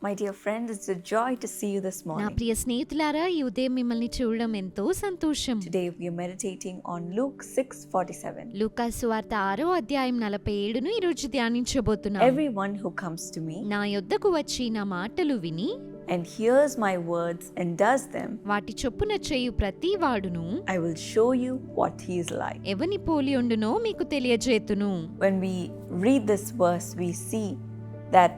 My dear friend, it's a joy to see you this నా morning. ప్రియ స్నేహితులారా ఈ ఉదయం మిమ్మల్ని చూడడం ఎంతో సంతోషం Today we are meditating on Luke 6:47. లూకాసు వార్త ఆరో అధ్యాయం నలభై ఏడును ఈరోజు ధ్యానించబోతున్నాం Everyone who comes to me నా యొద్దకు వచ్చి నా మాటలు విని and hears my words and does them, వాటి చొప్పున చేయు ప్రతి వాడును I will show you what he is like. ఎవని పోలి ఉండునో మీకు తెలియజేతును When we read this verse, we see that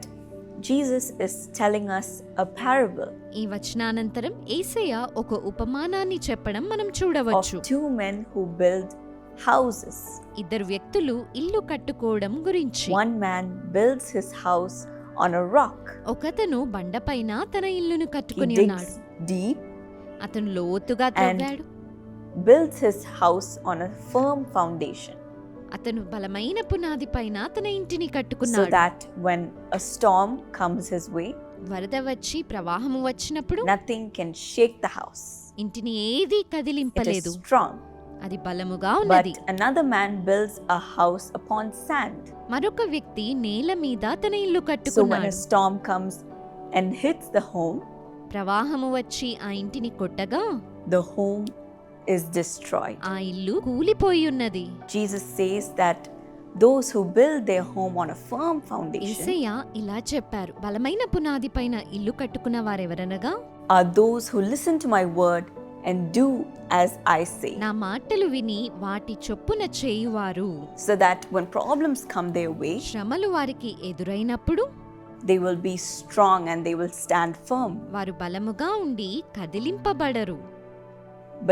Jesus is telling us a parable ఈ వచనానంతరం ఏసయ్య ఒక ఉపమానాన్ని చెప్పడం మనం of చూడవచ్చు two men who build houses. ఇద్దరు వ్యక్తులు ఇల్లు కట్టుకోవడం గురించి One man builds his house on a rock. ఒకతను బండపైన తన ఇల్లును కట్టుకుని ఉన్నాడు deep, అతను లోతుగా తవ్వాడు builds his house on a firm foundation అతను బలమైన పునాది పైన తన ఇంటిని కట్టుకున్నాడు. That when comes his way వరద వచ్చి ప్రవాహము వచ్చినప్పుడు nothing can shake the house ఇంటిని ఏది కదిలింపలేదు. స్ట్రాంగ్ అది బలముగా ఉన్నది. Another man builds a house upon sand మరొక వ్యక్తి నేల మీద తన ఇల్లు కట్టుకున్నాడు so when a storm comes and hits the home ప్రవాహము వచ్చి ఆ ఇంటిని కొట్టగా ద హోమ్ is destroyed. ఆ ఇల్లు కూలిపోయి ఉన్నది Jesus says that those who build their home on a firm foundation ఏసయ్య ఇలా చెప్పారు బలమైన పునాది పైన ఇల్లు కట్టుకున్న వారెవరనగా are those who listen to my word and do as I say. నా మాటలు విని వాటి చొప్పున చేయువారు So that when problems come their way, శ్రమలు వారికి ఎదురైనప్పుడు they will be strong and they will stand firm వారు బలముగా ఉండి కదిలింపబడరు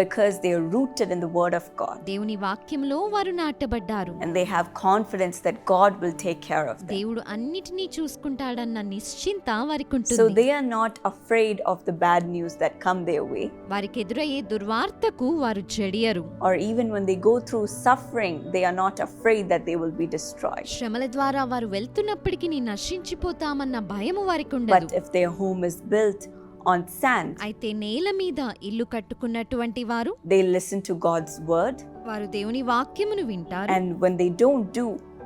because they are rooted in the word of God దేవుని వాక్యంలో వారు నాటబడ్డారు and they have confidence that God will take care of them. దేవుడు అన్నిటినీ చూసుకుంటాడన్న నిశ్చింత వారికి So ఉంటుంది they are not afraid of the bad news that come their way వారికి ఎదురయ్యే దుర్వార్తకు వారు చెడియరు or even when they go through suffering they are not afraid that they will be destroyed. శ్రమల ద్వారా వారు వెళ్తున్నప్పటికీ నశించిపోతామన్న భయము వారికి ఉండదు But if their home is built on sand, అయితే నేల మీద ఇల్లు కట్టుకున్నటువంటి వారు they listen to God's word వారు దేవుని వాక్యమును వింటారు and when they don't do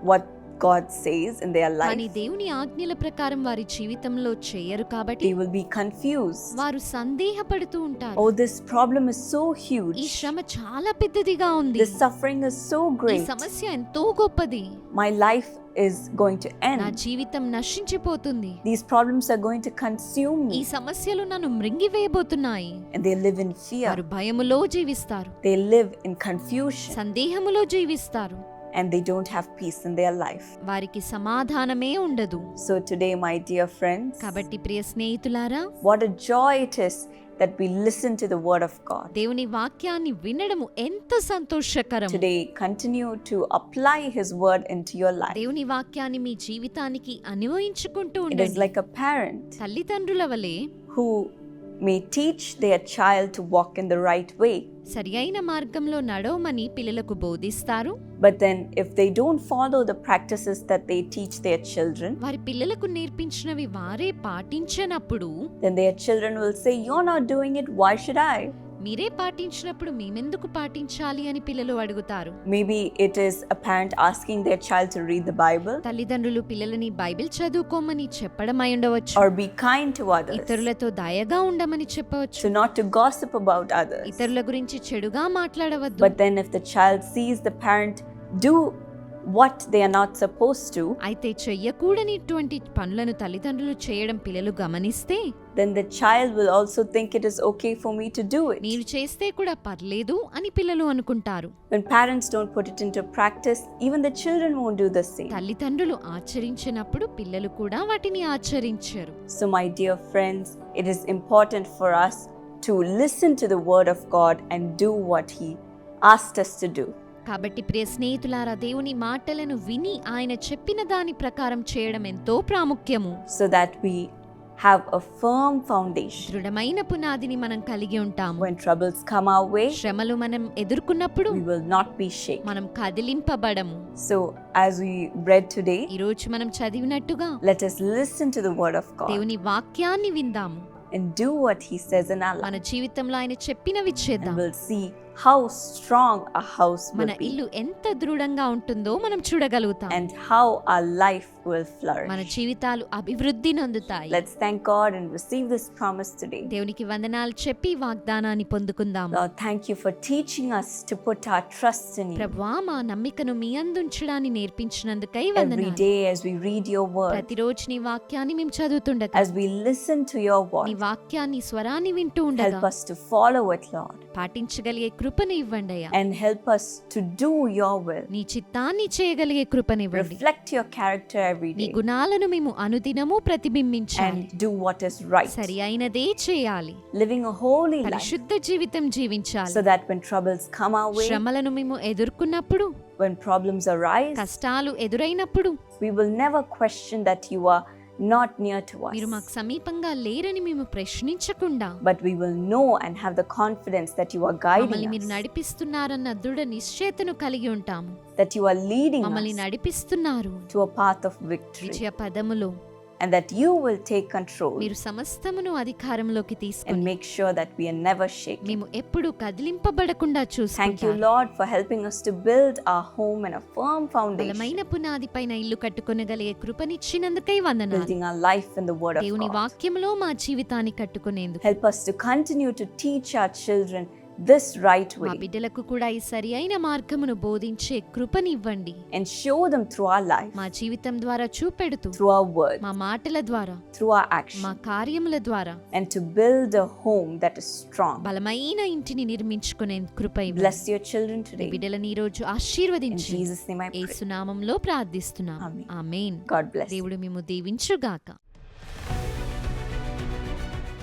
what God says in their కానీ life, దేవుని ఆజ్ఞల ప్రకారం వారి జీవితంలో చేయరు కాబట్టి they will be confused. వారు సందేహపడుతూ ఉంటారు Oh, this problem is so ఈ huge. శ్రమ చాలా పెద్దదిగా ఉంది This suffering is so ఈ great. సమస్య ఎంతో గొప్పది My life is going to నా end. జీవితం నశించిపోతుంది These problems are going to consume ఈ me. సమస్యలు నన్ను మృంగివేయబోతున్నాయి And they live in fear. వారు భయములో జీవిస్తారు They live in confusion. సందేహములో జీవిస్తారు And they don't have peace in their life. వారికి సమాధానమే ఉండదు So, today, my dear friends, కాబట్టి ప్రియ స్నేహితులారా what a joy it is that we listen to the word of God. దేవుని వాక్యాన్ని వినడము ఎంత సంతోషకరం Today, continue to apply His word into your life. దేవుని వాక్యాన్ని మీ జీవితానికి అన్వయించుకుంటూ It is ఉండండి like a parent తల్లిదండ్రుల వలె who may teach their child to walk in the right way. సరి అయిన మార్గంలో నడవమని పిల్లలకు బోధిస్తారు But then, if they don't follow the practices that they teach their children, వారి పిల్లలకు నేర్పించినవి వారే పాటించనప్పుడు then their children will say, You're not doing it, why should I? మీరే పాటించినప్పుడు మేమెందుకు పాటించాలి అని పిల్లలు అడుగుతారు. Maybe it is a parent asking their child to read the Bible తల్లిదండ్రులు పిల్లలని బైబిల్ చదువుకోమని చెప్పడం అయి ఉండవచ్చు. Or be kind to others ఇతరులతో దయగా ఉండమని చెప్పవచ్చు. So not to gossip about others ఇతరుల గురించి చెడుగా మాట్లాడవద్దు. But then if the child sees the parent do what they are not supposed to, అయితే చెయ్యకూడనిటువంటి పనులను తల్లిదండ్రులు చేయడం పిల్లలు గమనిస్తే then the child will also think it is okay for me to do it. మీరు చేస్తే కూడా పర్లేదు అని పిల్లలు అనుకుంటారు When parents don't put it into practice, even the children won't do the same. తల్లిదండ్రులు ఆచరించినప్పుడు పిల్లలు కూడా వాటిని ఆచరించరు So, my dear friends, it is important for us to listen to the word of God and do what He asked us to do. కాబట్టి ప్రియ స్నేహితులారా దేవుని మాటలను విని ఆయన చెప్పిన దాని ప్రకారం చేయడం ఎంతో ప్రాముఖ్యము. So that we have a firm foundation దృఢమైన పునాదిని మనం కలిగి ఉంటాము. వెన్ ట్రబుల్స్ కమ్ అవ్ వే శ్రమలు మనం ఎదుర్కొన్నప్పుడు we will not be shake మనం కదిలింపబడము. So as we read today ఈ రోజు మనం చదివినట్టుగా let us listen to the word of God దేవుని వాక్యాన్ని విందాం and do what he says in our మన జీవితంలో ఆయన చెప్పిన చేద్దాం. We will see how strong our house మన will be ఇల్లు ఎంత దృఢంగా ఉంటుందో మనం చూడగలుగుతాం and how our life will మన flourish. జీవితాలు అభివృద్ధి నొందుతాయి Let's thank God and receive this promise today. దేవునికి వందనాలు చెప్పి వాగ్దానాన్ని పొందుకుందాం Lord, thank you for teaching us to put our trust in you ప్రభా మా నమ్మికను మీ అందుంచడాన్ని నేర్పించినందుకై every వందనాలు day as we read your word, ప్రతిరోజు నీ వాక్యాన్ని మేము చదువుతుండగా as we listen to your నీ voice. వాక్యాన్ని స్వరాన్ని వింటూ ఉండగా Help us to follow it, Lord, పాటించగలిగే కృపను ఇవ్వండి అయ్యా and help us to do your will. నీ చిత్తాన్ని చేయగలిగే కృపనివ్వండి Reflect your character every నీ day గుణాలను మేము అనుదినము ప్రతిబింబించాలి and do what is right. సరి అయినదే చేయాలి Living a holy life పరిశుద్ధ జీవితం జీవించాలి so that when troubles come our way, శ్రమలను మేము ఎదుర్కొన్నప్పుడు when problems arise, కష్టాలు ఎదురైనప్పుడు we will never question that you are not near to మీరు us. మాకు సమీపంగా లేరని మేము ప్రశ్నించకుండా But we will know and have the confidence that you are మమ్మల్ని guiding మీరు us, నడిపిస్తున్నారన్న దృఢ నిశ్చయతను కలిగి ఉంటాము that you are leading మమ్మల్ని us నడిపిస్తున్నారు to a path of victory, విజయ పదములో and that you will take control మీరు సమస్తమును అధికారంలోకి and తీసుకుని make sure that we are never shaken. మేము ఎప్పుడు కదిలింపబడకుండా Thank you, చూసుకుంటాం Lord, for helping us to build our home in a firm foundation, బలమైన పునాది పైన ఇల్లు కట్టుకొనగలిగే కృపనిచ్చినందుకై వందనాలు building our life in the Word of దేవుని God. వాక్యములో మా జీవితాన్ని కట్టుకునేందుకు Help us to continue to teach our children this right మా way బిడ్డలకు కూడా ఈ సరి అయిన మార్గమును బోధించే కృపనివ్వండి and show them through our life, మా జీవితం ద్వారా చూపెడుతూ through our words, మా మాటల ద్వారా through our action, మా కార్యముల ద్వారా and to build a home that is strong. బలమైన ఇంటిని నిర్మించుకునే కృప your children మీ today. బిడ్డలని ఈ రోజు ఆశీర్వదించి Jesus' name I pray. ఏసునామంలో ప్రార్థిస్తున్నాం ఆమేన్. ఆమేన్ God bless. you. దేవుడు మేము దీవించుగాక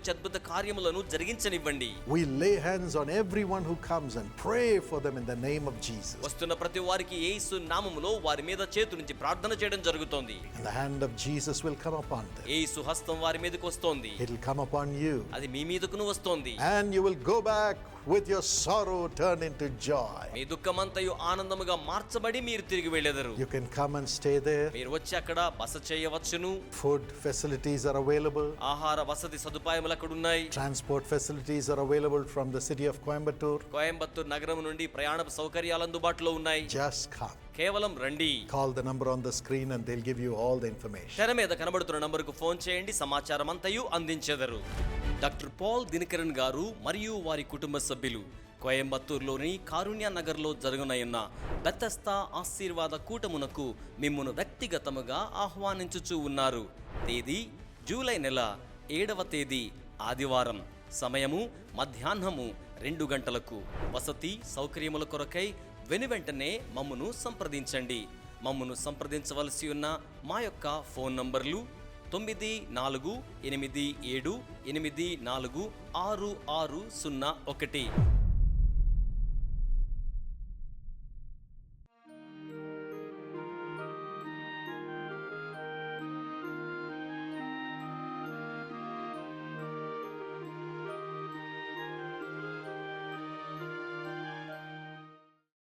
తుడిచి అద్భుత కార్యములను జరిగించనివ్వండి We lay hands on everyone who comes and pray for them in the name of Jesus. వస్తున్న ప్రతి వారికి యేసు నామములో వారి మీద చేతు నుంచి ప్రార్థన చేయడం జరుగుతోంది And the hand of Jesus will come upon them. యేసు హస్తం వారి మీదకి వస్తోంది It'll come upon you. అది మీ మీదకును వస్తోంది and you will go back with your sorrow turned into joy. మీ దుఃఖమంతయు ఆనందముగా మార్చబడి మీరు తిరిగి వెళ్ళెదరు You can come and stay there. మీరు వచ్చి అక్కడ బస చేయవచ్చును Food facilities are available. ఆహార వసతి సదుపాయములు అక్కడ ఉన్నాయి Transport facilities are available from the city of Coimbatore. Coimbatore నగరం నుండి ప్రయాణ సౌకర్యాలు అందుబాటులో ఉన్నాయి Just come. కేవలం రండి Call the number on the screen and they'll give you all the information. తెర మీద కనబడుతున్న నంబరుకు ఫోన్ చేయండి సమాచారం అంతయు అందించెదరు డాక్టర్ పాల్ దినకరన్ గారు మరియు వారి కుటుంబ సభ్యులు కోయంబత్తూరులోని కారుణ్య నగర్లో జరగనయున్న బెత్తస్తా ఆశీర్వాద కూటమునకు మిమ్మును వ్యక్తిగతముగా ఆహ్వానించుచూ ఉన్నారు తేదీ జూలై నెల ఏడవ తేదీ ఆదివారం సమయము మధ్యాహ్నము రెండు గంటలకు. వసతి సౌకర్యముల కొరకై వెను వెంటనే మమ్మును సంప్రదించండి. మమ్మును సంప్రదించవలసి ఉన్న మా యొక్క ఫోన్ నంబర్లు తొమ్మిది నాలుగు ఎనిమిది ఏడు ఎనిమిది నాలుగు ఆరు ఆరు సున్నా ఒకటి.